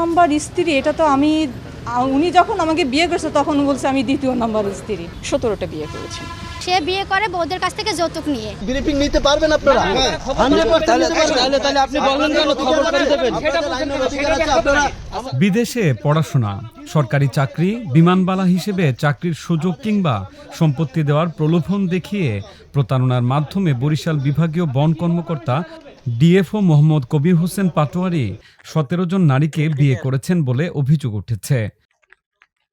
Number স্ত্রী এটা তো আমি উনি যখন আমাকে বিয়ে করছে তখন বলছে আমি দ্বিতীয় নাম্বার স্ত্রী। সতেরোটা বিয়ে করেছেন সে বিয়ে করে বউদের কাছ থেকে যৌতুক নিয়ে। ব্রিফিং নিতে পারবেন আপনারা? তাহলে তাহলে তাহলে আপনি বললেন কেন খবর দেবেন বিদেশে পড়াশোনা সরকারি চাকরি বিমানবালা হিসেবে চাকরির সুযোগ কিংবা সম্পত্তি দেওয়ার প্রলোভন দেখিয়ে প্রতারণার মাধ্যমে বরিশাল বিভাগীয় বন কর্মকর্তা ডিএফও মোহাম্মদ কবির হোসেন পাটোয়ারি সতেরো জন নারীকে বিয়ে করেছেন বলে অভিযোগ উঠেছে।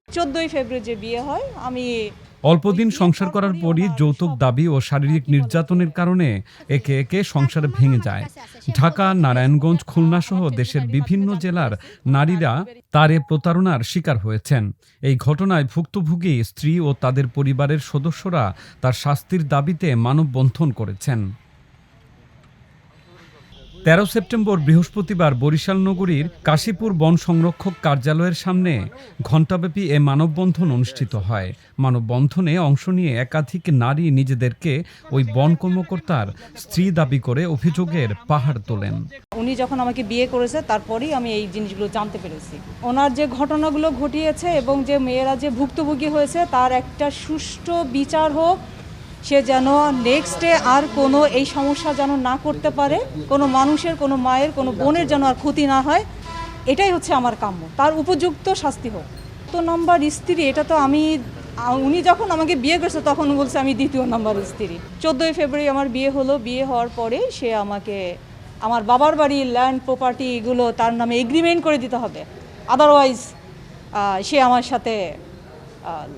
চোদ্দোই ফেব্রুয়ারি যে বিয়ে হয় আমি অল্পদিন সংসার করার পরই যৌতুক দাবি ও শারীরিক নির্যাতনের কারণে একে একে সংসার ভেঙে যায়। ঢাকা নারায়ণগঞ্জ খুলনা সহ দেশের বিভিন্ন জেলার নারীরা তার এ প্রতারণার শিকার হয়েছেন। এই ঘটনায় ভুক্তভোগী স্ত্রী ও তাদের পরিবারের সদস্যরা তার শাস্তির দাবিতে মানববন্ধন করেছেন। তেরো সেপ্টেম্বর বৃহস্পতিবার বরিশাল নগরীর কাশীপুর বন সংরক্ষক কার্যালয়ের সামনে ঘণ্টাব্যাপী এ মানববন্ধন অনুষ্ঠিত হয়। মানববন্ধনে অংশ নিয়ে একাধিক নারী নিজেদেরকে ওই বন কর্মকর্তার স্ত্রী দাবি করে অভিযোগের পাহাড় তোলেন। উনি যখন আমাকে বিয়ে করেছে, তারপরেই আমি এই জিনিসগুলো জানতে পেরেছি। ওনার যে ঘটনাগুলো ঘটিয়েছে এবং যে মেয়েরা যে ভুক্তভোগী হয়েছে, তার একটা সুষ্ঠু বিচার হোক সে যেন নেক্সটে আর কোনো এই সমস্যা যেন না করতে পারে, কোনো মানুষের, কোনো মায়ের, কোনো বোনের যেন আর ক্ষতি না হয়, এটাই হচ্ছে আমার কাম্য। তার উপযুক্ত শাস্তি হোক। তো নম্বর স্ত্রী, এটা তো আমি, উনি যখন আমাকে বিয়ে করছে, তখন বলছে, আমি দ্বিতীয় নাম্বার স্ত্রী। চোদ্দোই ফেব্রুয়ারি আমার বিয়ে হলো। বিয়ে হওয়ার পরে সে আমাকে, আমার বাবার বাড়ির ল্যান্ড প্রপার্টি এগুলো তার নামে এগ্রিমেন্ট করে দিতে হবে। আদারওয়াইজ সে আমার সাথে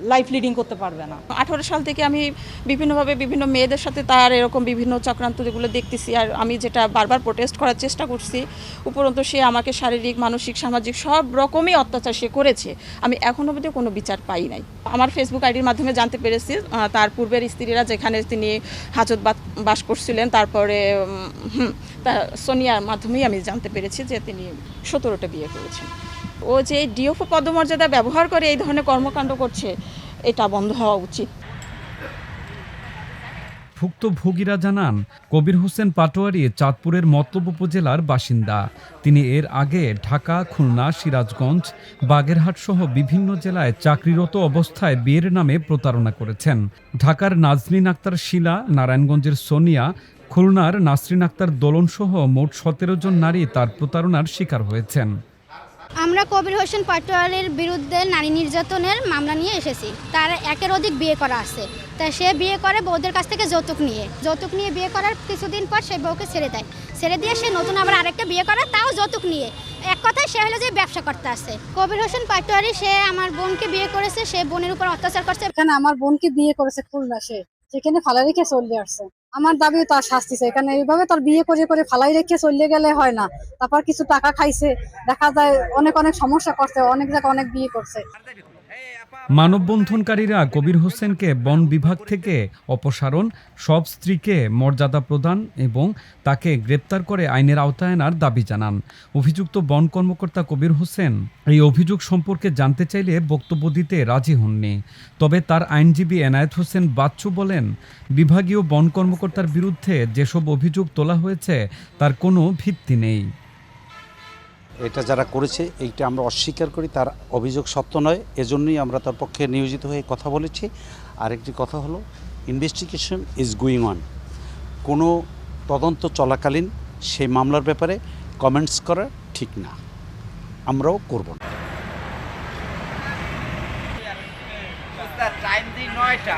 লাইফ লিডিং করতে পারবে না। আঠারো সাল থেকে আমি বিভিন্নভাবে বিভিন্ন মেয়েদের সাথে তার এরকম বিভিন্ন চক্রান্ত যেগুলো দেখতেছি, আর আমি যেটা বারবার প্রোটেস্ট করার চেষ্টা করছি, উপরন্ত সে আমাকে শারীরিক, মানসিক, সামাজিক সব রকমই অত্যাচার সে করেছে। আমি এখনও অবধি কোনো বিচার পাই নাই। আমার ফেসবুক আইডির মাধ্যমে জানতে পেরেছি তার পূর্বের স্ত্রীরা যেখানে তিনি হাজত বাস- করছিলেন, তারপরে তা সোনিয়ার মাধ্যমেই আমি জানতে পেরেছি যে তিনি সতেরোটা বিয়ে করেছেন। ও যে ডিওফো পদমর্যাদা ব্যবহার করে এই ধরনের কর্মকাণ্ড করছে, এটা বন্ধ হওয়া উচিত। ভুক্তভোগীরা জানান, কবির হোসেন পাটোয়ারি চাঁদপুরের মতলব উপজেলার বাসিন্দা। তিনি এর আগে ঢাকা, খুলনা, সিরাজগঞ্জ, বাগেরহাট সহ বিভিন্ন জেলায় চাকরিরত অবস্থায় বিয়ের নামে প্রতারণা করেছেন। ঢাকার নাজনীন আক্তার শিলা, নারায়ণগঞ্জের সোনিয়া, খুলনার নাসরিন আক্তার দোলনসহ মোট সতেরো জন নারী তার প্রতারণার শিকার হয়েছেন। আমরা কবির হোসেন পাটোয়ারির বিরুদ্ধে নারী নির্যাতনের মামলা নিয়ে এসেছি। তার একের অধিক বিয়ে করা আছে। তা সে বিয়ে করে বউদের কাছ থেকে যৌতুক নিয়ে। যৌতুক নিয়ে বিয়ে করার কিছুদিন পর সে বউকে ছেড়ে দেয়। ছেড়ে দিয়ে সে নতুন আবার আরেকটা বিয়ে করে, তাও যৌতুক নিয়ে। এক কথায় সে হলো যে ব্যবসা করতে আসে কবির হোসেন পাটোয়ারি, সে আমার বোনকে বিয়ে করেছে, সে বোনের উপর অত্যাচার করছে। আমার বোনকে বিয়ে করেছে খুলনা সে। সেখানে ফালাই রেখে চলে আসছে। আমার দাবি তার শাস্তি চাই। কারণ এইভাবে তার বিয়ে করে করে ফালাই রেখে চলে গেলে হয় না। তারপর কিছু টাকা খাইছে। দেখা যায় অনেক অনেক সমস্যা করছে, অনেক জায়গায় অনেক বিয়ে করছে। মানববন্ধনকারীরা কবির হোসেনকে বন বিভাগ থেকে অপসারণ, সব স্ত্রীকে মর্যাদা প্রদান এবং তাকে গ্রেপ্তার করে আইনের আওতায় আনার দাবি জানান। অভিযুক্ত বন কর্মকর্তা কবির হোসেন এই অভিযোগ সম্পর্কে জানতে চাইলে বক্তব্য দিতে রাজি হননি। তবে তার আইনজীবী এনায়েত হোসেন বাচ্চু বলেন, বিভাগীয় বন কর্মকর্তার বিরুদ্ধে যেসব অভিযোগ তোলা হয়েছে, তার কোনো ভিত্তি নেই। এটা যারা করেছে, এইটা আমরা অস্বীকার করি, তার অভিযোগ সত্য নয়। এজন্যই আমরা তার পক্ষে নিয়োজিত হয়ে কথা বলেছি। আরেকটি কথা হলো ইনভেস্টিগেশন ইজ গোয়িং অন কোনো তদন্ত চলাকালীন সেই মামলার ব্যাপারে কমেন্টস করা ঠিক না। আমরাও করব না। টাইম দিই নয়টা